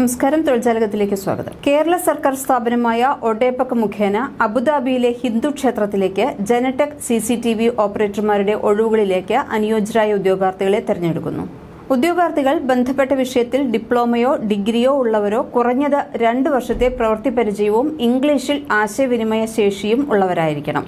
നമസ്കാരം തൊഴിൽജാലകത്തിലേക്ക് സ്വാഗതം. കേരള സർക്കാർ സ്ഥാപനമായ ഒഡേപക് മുഖേന അബുദാബിയിലെ ഹിന്ദു ക്ഷേത്രത്തിലേക്ക് ജനടെക് സി സി ടി വി ഓപ്പറേറ്റർമാരുടെ ഒഴിവുകളിലേക്ക് അനുയോജ്യരായ ഉദ്യോഗാർത്ഥികളെ തെരഞ്ഞെടുക്കുന്നു. ഉദ്യോഗാർത്ഥികൾ ബന്ധപ്പെട്ട വിഷയത്തിൽ ഡിപ്ലോമയോ ഡിഗ്രിയോ ഉള്ളവരോ കുറഞ്ഞത് രണ്ട് വർഷത്തെ പ്രവൃത്തി പരിചയവും ഇംഗ്ലീഷിൽ ആശയവിനിമയ ശേഷിയും ഉള്ളവരായിരിക്കണം.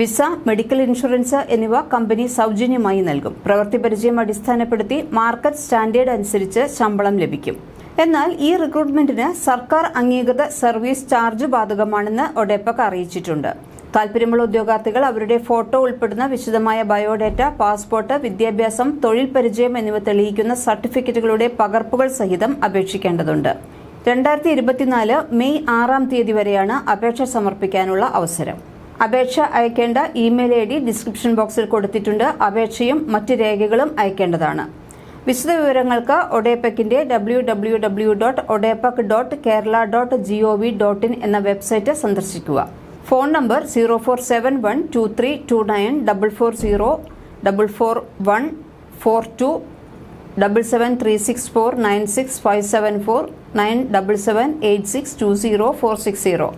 വിസ മെഡിക്കൽ ഇൻഷുറൻസ് എന്നിവ കമ്പനി സൗജന്യമായി നൽകും. പ്രവൃത്തി പരിചയം അടിസ്ഥാനപ്പെടുത്തി മാർക്കറ്റ് സ്റ്റാൻഡേർഡ് അനുസരിച്ച് ശമ്പളം ലഭിക്കും. എന്നാൽ ഈ റിക്രൂട്ട്മെന്റിന് സർക്കാർ അംഗീകൃത സർവീസ് ചാർജ് ബാധകമാണെന്ന് ഒഡെപക് അറിയിച്ചിട്ടുണ്ട്. താൽപര്യമുള്ള ഉദ്യോഗാർത്ഥികൾ അവരുടെ ഫോട്ടോ ഉൾപ്പെടുന്ന വിശദമായ ബയോഡേറ്റ പാസ്പോർട്ട് വിദ്യാഭ്യാസം തൊഴിൽ പരിചയം എന്നിവ തെളിയിക്കുന്ന സർട്ടിഫിക്കറ്റുകളുടെ പകർപ്പുകൾ സഹിതം അപേക്ഷിക്കേണ്ടതുണ്ട്. രണ്ടായിരത്തി ഇരുപത്തിനാല് മെയ് ആറാം തീയതി വരെയാണ് അപേക്ഷ സമർപ്പിക്കാനുള്ള അവസരം. അപേക്ഷ അയക്കേണ്ട ഇമെയിൽ ഐ ഡി ഡിസ്ക്രിപ്ഷൻ ബോക്സിൽ കൊടുത്തിട്ടുണ്ട്. അപേക്ഷയും മറ്റ് രേഖകളും അയക്കേണ്ടതാണ്. വിശദവിവരങ്ങൾക്ക് ഒഡേപെക്കിന്റെ W W W dot Odepec dot Kerala dot G O V dot in എന്ന വെബ്സൈറ്റ് സന്ദർശിക്കുക. Phone number zero four seven one two three two nine double four zero double four one four two double seven three six four nine six five seven four nine double seven eight six two zero four six zero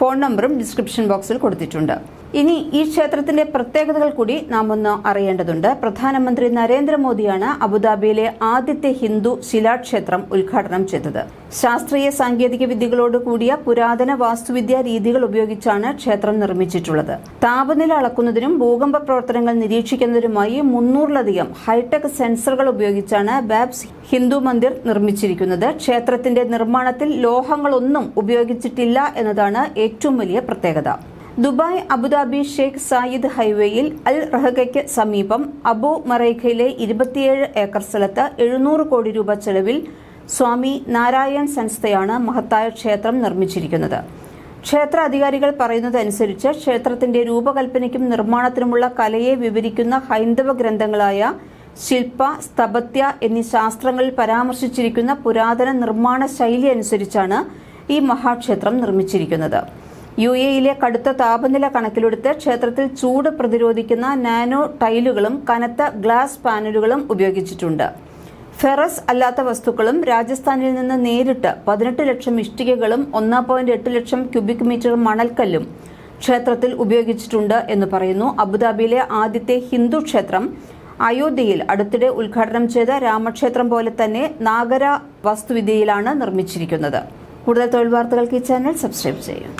phone നമ്പറും description ബോക്സിൽ കൊടുത്തിട്ടുണ്ട്. ഇനി ഈ ക്ഷേത്രത്തിന്റെ പ്രത്യേകതകൾ കൂടി നാം ഒന്ന് അറിയേണ്ടതുണ്ട്. പ്രധാനമന്ത്രി നരേന്ദ്രമോദിയാണ് അബുദാബിയിലെ ആദ്യത്തെ ഹിന്ദു ശിലാക്ഷേത്രം ഉദ്ഘാടനം ചെയ്തത്. ശാസ്ത്രീയ സാങ്കേതിക വിദ്യകളോട് കൂടിയ പുരാതന വാസ്തുവിദ്യാ രീതികൾ ഉപയോഗിച്ചാണ് ക്ഷേത്രം നിർമ്മിച്ചിട്ടുള്ളത്. താപനില അളക്കുന്നതിനും ഭൂകമ്പ പ്രവർത്തനങ്ങൾ നിരീക്ഷിക്കുന്നതിനുമായി മുന്നൂറിലധികം ഹൈടെക് സെൻസറുകൾ ഉപയോഗിച്ചാണ് ബാബ്സ് ഹിന്ദു മന്ദിർ നിർമ്മിച്ചിരിക്കുന്നത്. ക്ഷേത്രത്തിന്റെ നിർമ്മാണത്തിൽ ലോഹങ്ങളൊന്നും ഉപയോഗിച്ചിട്ടില്ല എന്നതാണ് ഏറ്റവും വലിയ പ്രത്യേകത. ദുബായ് അബുദാബി ഷെയ്ഖ് സായിദ് ഹൈവേയിൽ അൽ റഹഗയ്ക്ക് സമീപം അബു മറൈഖയിലെ ഇരുപത്തിയേഴ് ഏക്കർ സ്ഥലത്ത് എഴുന്നൂറ് കോടി രൂപ ചെലവിൽ സ്വാമി നാരായൺ സംസ്ഥയാണ് മഹത്തായ ക്ഷേത്രം നിർമ്മിച്ചിരിക്കുന്നത്. ക്ഷേത്ര അധികാരികൾ പറയുന്നതനുസരിച്ച് ക്ഷേത്രത്തിന്റെ രൂപകൽപ്പനയ്ക്കും നിർമ്മാണത്തിനുമുള്ള കലയെ വിവരിക്കുന്ന ഹൈന്ദവ ഗ്രന്ഥങ്ങളായ ശില്പ സ്തപത്യ എന്നീ ശാസ്ത്രങ്ങളിൽ പരാമർശിച്ചിരിക്കുന്ന പുരാതന നിർമ്മാണ ശൈലി അനുസരിച്ചാണ് ഈ മഹാക്ഷേത്രം നിർമ്മിച്ചിരിക്കുന്നത്. യു എയിലെ കടുത്ത താപനില കണക്കിലെടുത്ത് ക്ഷേത്രത്തിൽ ചൂട് പ്രതിരോധിക്കുന്ന നാനോ ടൈലുകളും കനത്ത ഗ്ലാസ് പാനലുകളും ഉപയോഗിച്ചിട്ടുണ്ട്. ഫെറസ് അല്ലാത്ത വസ്തുക്കളും രാജസ്ഥാനിൽ നിന്ന് നേരിട്ട് പതിനെട്ട് ലക്ഷം ഇഷ്ടികകളും ഒന്ന് പോയിന്റ് എട്ട് ലക്ഷം ക്യൂബിക് മീറ്റർ മണൽക്കല്ലും ക്ഷേത്രത്തിൽ ഉപയോഗിച്ചിട്ടുണ്ട് എന്ന് പറയുന്നു. അബുദാബിയിലെ ആദ്യത്തെ ഹിന്ദു ക്ഷേത്രം അയോധ്യയിൽ അടുത്തിടെ ഉദ്ഘാടനം ചെയ്ത രാമക്ഷേത്രം പോലെ തന്നെ നാഗര വസ്തുവിദ്യയിലാണ് നിർമ്മിച്ചിരിക്കുന്നത്. കൂടുതൽ തൊഴിൽ വാർത്തകൾക്ക് ഈ ചാനൽ സബ്സ്ക്രൈബ് ചെയ്യും